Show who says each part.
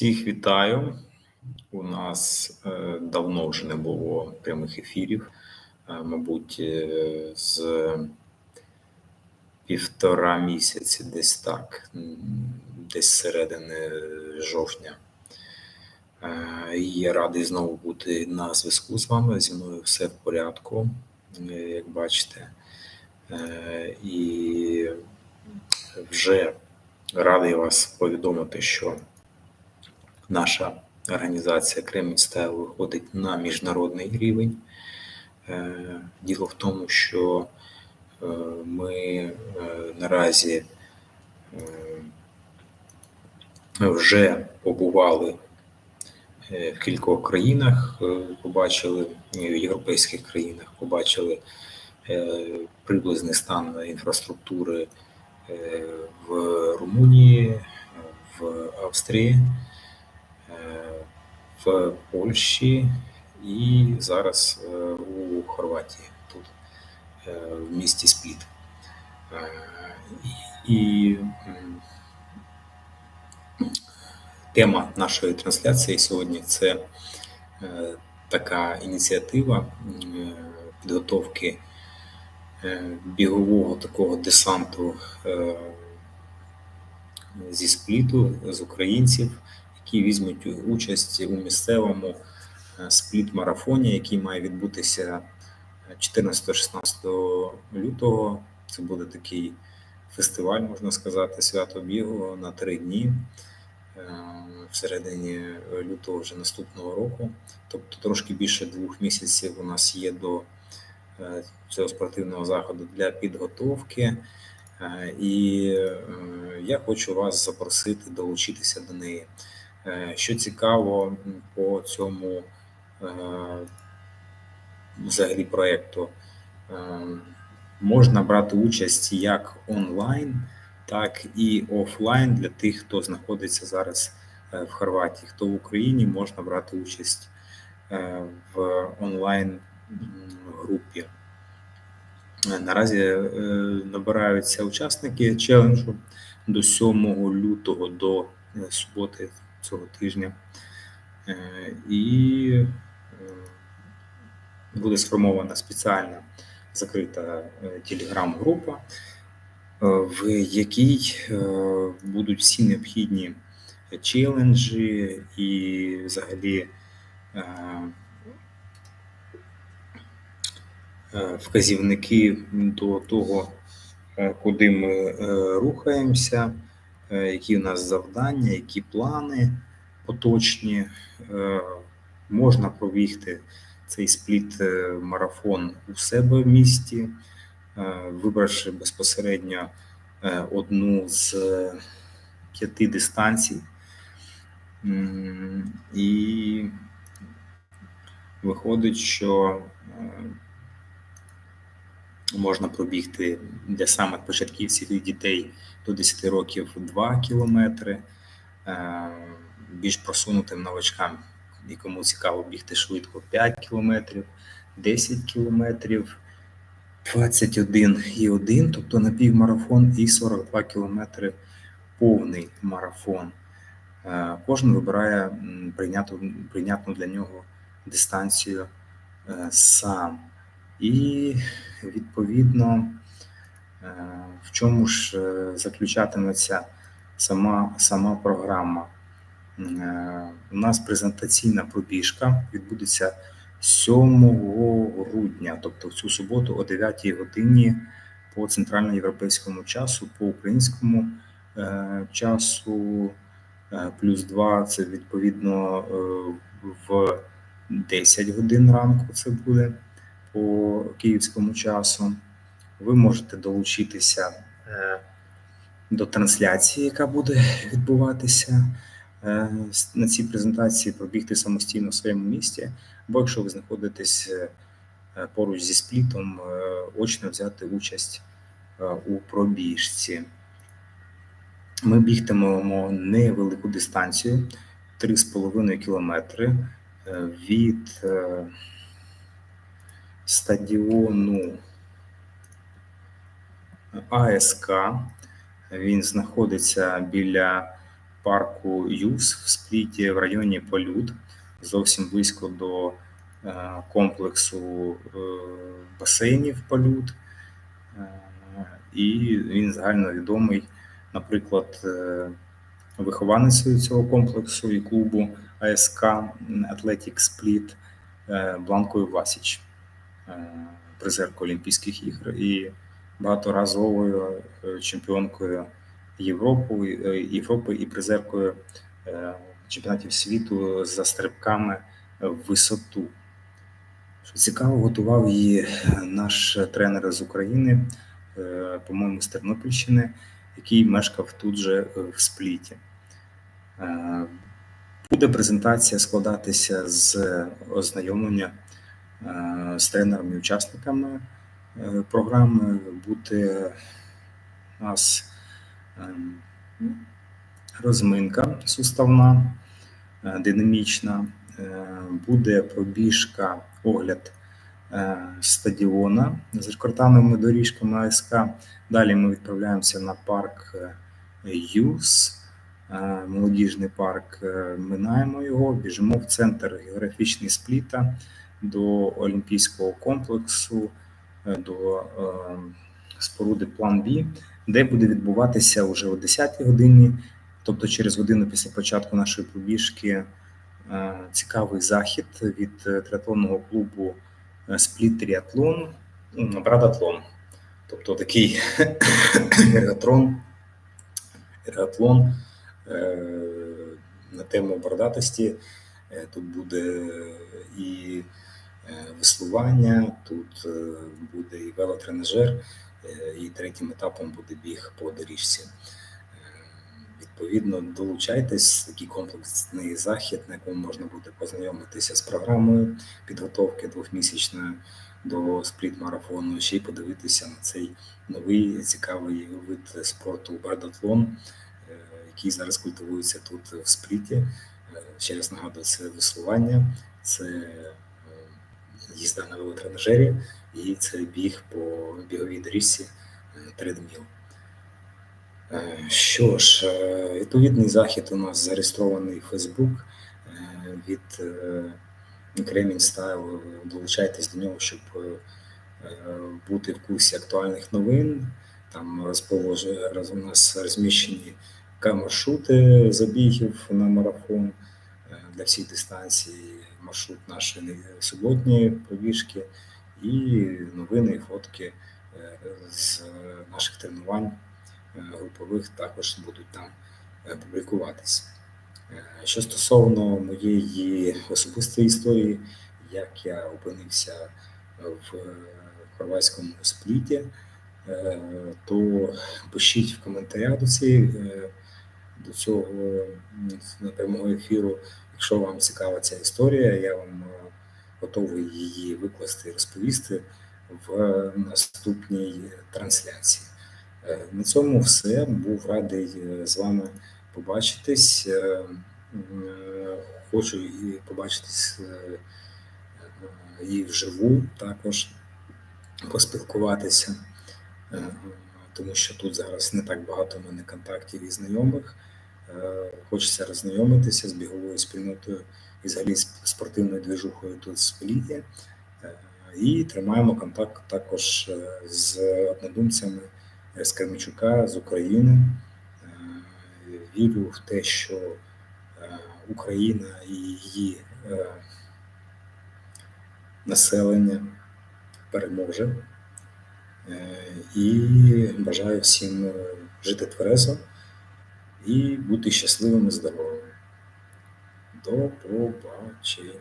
Speaker 1: Всіх вітаю. У нас е, давно вже не було прямих ефірів. Е, мабуть, е, з півтора місяці, десь так, десь середини жовтня. Я радий знову бути на зв'язку з вами. Зі мною все в порядку, як бачите. І вже радий вас повідомити, що наша організація Кремінь Стайл виходить на міжнародний рівень. Е, Діло в тому, що е, ми е, наразі вже побували в кількох країнах, побачили в європейських країнах, побачили приблизний стан інфраструктури в Румунії, в Австрії, в Польщі і зараз е, у Хорватії, тут е, в місті Спліт. Е, І тема нашої трансляції сьогодні це така ініціатива підготовки бігового такого десанту зі спліту з українців, які візьмуть участь у місцевому е, спліт-марафоні, який має відбутися 14-16 лютого. Це буде такий фестиваль, можна сказати, свято бігу на три дні. е, В середині лютого вже наступного року, тобто трошки більше двох місяців у нас є до е, цього спортивного заходу для підготовки. Е, І е, я хочу вас запросити долучитися до неї. Е, Що цікаво по цьому е, взагалі проєкту, е, можна брати участь як онлайн, так і офлайн для тих, хто знаходиться зараз в Хорватії. Хто в Україні можна брати участь в онлайн м, групі. Е, Наразі набираються учасники челенджу до 7 лютого до суботи цього тижня. Е, І е, буде сформована спеціальна закрита е, телеграм-група, в якій будуть всі необхідні челенджі і взагалі вказівники до того, куди ми рухаємося, які у нас завдання, які плани поточні. Е, Можна пробігти цей спліт е, марафон у себе в місті, е, вибравши безпосередньо е, одну з е, п'яти дистанцій. І виходить, що е, можна пробігти для самих початківців і дітей до 10 років 2 кілометри, е, більш просунутим новачкам, і кому цікаво бігти швидко 5 кілометрів, 10 кілометрів, 21,1, тобто напівмарафон, і 42 кілометри повний марафон. Е, Кожен вибирає прийнятну для нього дистанцію е, сам. І відповідно, е, в чому ж е, заключатиметься сама, сама програма. Е, У нас презентаційна пробіжка відбудеться 7 грудня, тобто в цю суботу о 9 годині по центральноєвропейському часу, по українському часу, плюс 2 це відповідно в 10 годин ранку це буде по київському часу. Ви можете долучитися е, до трансляції, яка буде відбуватися е, на цій презентації, пробігти самостійно в своєму місті, або якщо ви знаходитесь е, поруч зі сплітом, очно взяти участь у пробіжці. Ми бігтимемо невелику дистанцію 3,5 кілометри від стадіону АСК. Він знаходиться біля парку Юс в Спліті в районі Полют, зовсім близько до е, комплексу е, басейнів Полют. Е, І він загальновідомий, наприклад, е, вихованець цього комплексу і клубу АСК Split е, Бланкою Васіч, призеркою Олімпійських ігор і багаторазовою е, чемпіонкою Європи, е, Європи і призеркою е, чемпіонатів світу за стрибками в висоту. Що цікаво, готував її наш тренер з України, е, по-моєму, з Тернопільщини, який мешкав тут же е, в Спліті. Е, Буде презентація складатися з ознайомлення е, з тренерами і учасниками е, програми. Буде у нас ем, розминка суставна, е, динамічна, е, буде пробіжка, огляд е, стадіона з рекордними доріжками АСК. Далі ми відправляємося на парк е, ЮС, е, молодіжний парк. е, Минаємо його, біжимо в центр географічний спліта до Олімпійського комплексу, е, до е, споруди План Б, де буде відбуватися вже о 10-й годині, тобто через годину після початку нашої пробіжки, е, цікавий захід від триатлонного клубу Спліт Тріатлон, ну, Брадатлон. Тобто такий егатрон, егатлон е, на тему бородатості. Е, Тут буде і е, веслування, тут е, буде і велотренажер, і третім етапом буде біг по доріжці. Відповідно, долучайтесь такий комплексний захід, на якому можна буде познайомитися з програмою підготовки двохмісячної до спліт-марафону, ще й подивитися на цей новий цікавий вид спорту бардатлон, який зараз культивується тут в спліті. Е, Ще раз нагадую, це веслування, це е, їзда на велотренажері і це біг по біговій доріжці тредміл. Е, Що ж, е, відповідний захід у нас зареєстрований в Facebook е, від е, Кремінь Style. Долучайтесь до нього, щоб е, е, бути в курсі актуальних новин. Там розположені у нас розміщені маршрути забігів на марафон е, для всіх дистанцій, маршрут нашої суботньої пробіжки і новини, і фотки е, з наших тренувань е, групових також будуть там публікуватися. Що стосовно моєї особистої історії, як я опинився в хорватському спліті, то пишіть в коментарях до цієї до цього м, прямого ефіру. Якщо вам цікава ця історія, я вам е, готовий її викласти і розповісти в наступній трансляції. Е, На цьому все. Був радий е, з вами побачитись. Хочу і побачитись і вживу також поспілкуватися, тому що тут зараз не так багато в мене контактів і знайомих. Е, Хочеться роззнайомитися з біговою спільнотою і взагалі спортивною движухою тут в Спліті. Е, І тримаємо контакт також е, з однодумцями з Кременчука, з України. Вірю в те, що Україна і її населення переможе. І бажаю всім жити тверезо і бути щасливими, здоровими. До побачення.